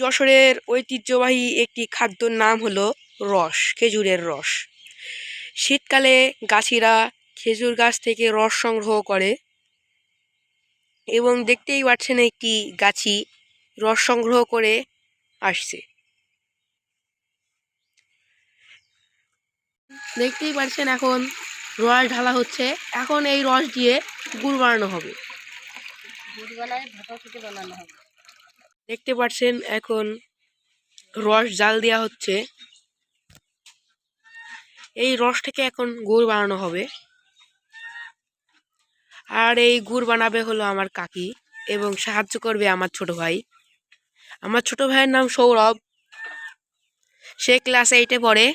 যশোরের ঐতিহ্যবাহী একটি খাদ্যর নাম হলো রস, খেজুরের রস। শীতকালে গাছিরা খেজুর গাছ থেকে রস সংগ্রহ করে এবং দেখতেই পাচ্ছেন একটি গাছি রস সংগ্রহ করে আসছে। দেখতেই পাচ্ছেন এখন রস ঢালা হচ্ছে। এখন এই রস দিয়ে গুড় বানানো হবে। গুড় বানায়, ভাপা পিঠে বানানো হবে। দেখতে পাচ্ছেন এখন রস জাল দেওয়া হচ্ছে। এই রস থেকে এখন গুড় বানানো হবে। আর এই গুড় বানাবে হলো আমার কাকি এবং সাহায্য করবে আমার ছোট ভাই। আমার ছোট ভাইয়ের নাম সৌরভ। সে ক্লাস এইটে পড়ে।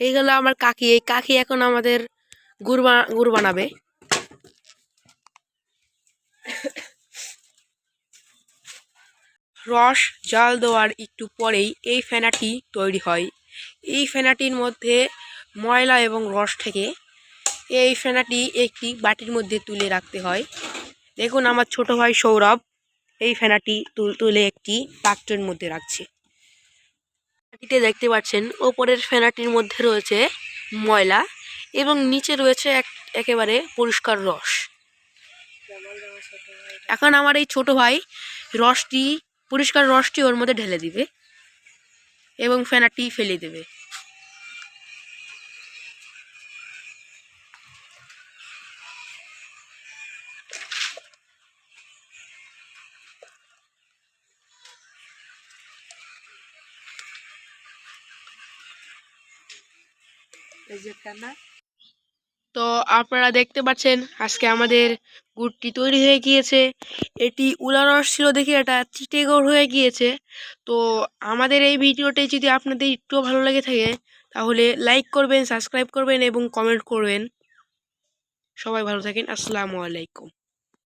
এই হলো আমার কাকি। এই কাকি এখন আমাদের গুড় গুড় বানাবে। রস, জাল দেওয়ার একটু পরেই এই ফেনাটি তৈরি হয়। এই ফেনাটির মধ্যে ময়লা এবং রস থেকে এই ফেনাটি একটি বাটির মধ্যে তুলে রাখতে হয়। দেখুন আমার ছোট ভাই সৌরভ এই ফেনাটি তুল- একটি পাত্রের মধ্যে রাখছে। ফেনাটিতে দেখতে পাচ্ছেন, ওপরের ফেনাটির মধ্যে রয়েছে ময়লা এবং নিচে রয়েছে এক, একেবারে পরিষ্কার রস। এখন আমার এই ছোট ভাই রসটি পরিষ্কার রসটি ওর মধ্যে ঢেলে দিবে এবং ফেনাটি ফেলে দেবে। তো আপনারা দেখতে পাচ্ছেন আজকে আমাদের গুড়টি তৈরি হয়ে গিয়েছে। এটি উলারস ছিল দেখে এটা চিটেগড় হয়ে গিয়েছে। তো আমাদের এই ভিডিওটি যদি আপনাদের একটু ভালো লেগে থাকে, তাহলে লাইক করবেন, সাবস্ক্রাইব করবেন এবং কমেন্ট করবেন। সবাই ভালো থাকেন, আসসালামু আলাইকুম।